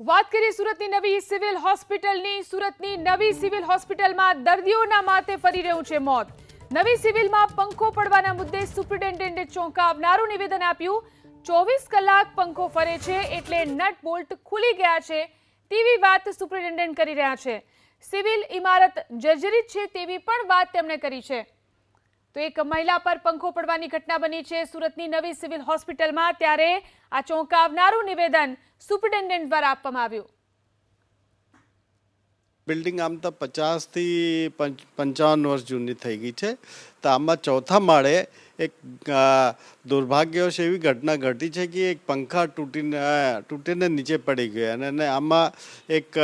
વાત કરીએ સુરતની નવી સિવિલ હોસ્પિટલની. સુરતની નવી સિવિલ હોસ્પિટલમાં દર્દીઓના માથે ફરી રહ્યું છે મોત. નવી સિવિલમાં પંખો પડવાના મુદ્દે સુપ્રિન્ટેન્ડન્ટે ચોંકાવનારું નિવેદન આપ્યું. ચોવીસ કલાક પંખો ફરે છે એટલે નટ બોલ્ટ ખુલી ગયા છે તેવી વાત સુપ્રિન્ટેન્ડન્ટ કરી રહ્યા છે. સિવિલ ઇમારત જર્જરિત છે તેવી પણ વાત તેમણે કરી છે. તો એક મહિલા પર પંખો પડવાની ઘટના બની છે. સુરતની નવી સિવિલ હોસ્પિટલમાં ત્યારે આ ચોંકાવનારું નિવેદન સુપ્રિન્ટેન્ડન્ટ દ્વારા આપવામાં આવ્યું. બિલ્ડિંગ આમ તો પચાસથી પંચાવન વર્ષ જૂની થઈ ગઈ છે. તો આમાં ચોથા માળે એક દુર્ભાગ્યવશ એવી ઘટના ઘટી છે કે એક પંખા તૂટીને તૂટીને નીચે પડી ગયો અને આમાં એક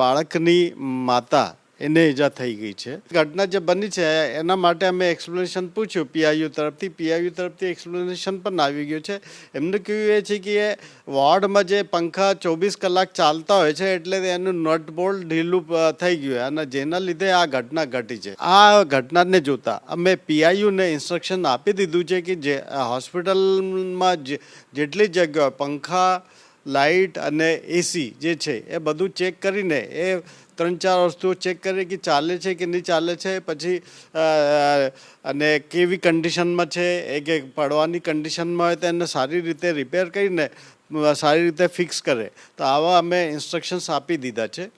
બાળકની માતા એને ઈજા થઈ ગઈ છે. ઘટના જે બની છે, એના માટે અમે એક્સપ્લેનેશન પૂછ્યું. પીઆઈયુ તરફથી પીઆઈયુ તરફથી એક્સપ્લેનેશન પણ આવી ગયું છે. એમને કહ્યું એ છે કે એ વોર્ડમાં જે પંખા ચોવીસ કલાક ચાલતા હોય છે, એટલે એનું નટ બોલ્ટ ઢીલું થઈ ગયું અને જેના લીધે આ ઘટના ઘટી છે. આ ઘટનાને જોતા અમે પીઆઈયુને ઇન્સ્ટ્રક્શન આપી દીધું છે કે જે હોસ્પિટલમાં જેટલી જગ્યાઓ પંખા લાઇટ અને એસી જે છે, એ બધું ચેક કરીને એ ત્રણ ચાર વસ્તુઓ ચેક કરીએ કે ચાલે છે કે નહીં ચાલે છે, પછી અને કેવી કન્ડિશનમાં છે એ કે પડવાની કન્ડિશનમાં હોય તો એને સારી રીતે રિપેર કરીને સારી રીતે ફિક્સ કરે. તો આવા અમે ઇન્સ્ટ્રક્શન્સ આપી દીધા છે.